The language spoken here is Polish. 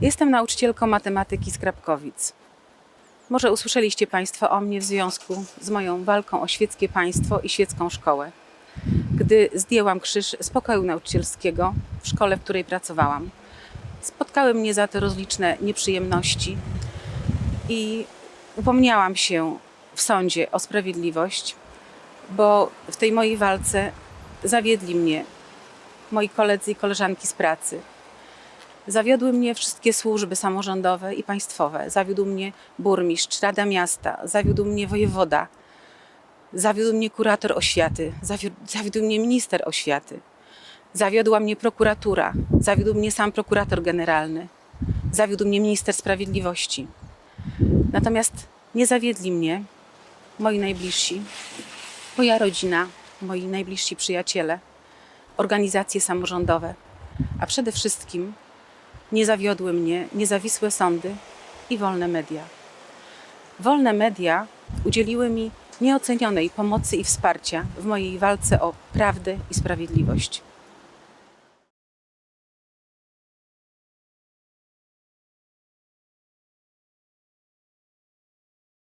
Jestem nauczycielką matematyki z Krapkowic. Może usłyszeliście Państwo o mnie w związku z moją walką o świeckie państwo i świecką szkołę. Gdy zdjęłam krzyż z pokoju nauczycielskiego w szkole, w której pracowałam, spotkały mnie za to rozliczne nieprzyjemności i upomniałam się w sądzie o sprawiedliwość, bo w tej mojej walce zawiedli mnie moi koledzy i koleżanki z pracy. Zawiodły mnie wszystkie służby samorządowe i państwowe. Zawiódł mnie burmistrz, Rada Miasta, zawiódł mnie wojewoda, zawiódł mnie kurator oświaty, zawiódł, mnie minister oświaty, zawiodła mnie prokuratura, zawiódł mnie sam prokurator generalny, zawiódł mnie minister sprawiedliwości. Natomiast nie zawiedli mnie moi najbliżsi, moja rodzina, moi najbliżsi przyjaciele, organizacje samorządowe, a przede wszystkim nie zawiodły mnie niezawisłe sądy i wolne media. Wolne media udzieliły mi nieocenionej pomocy i wsparcia w mojej walce o prawdę i sprawiedliwość.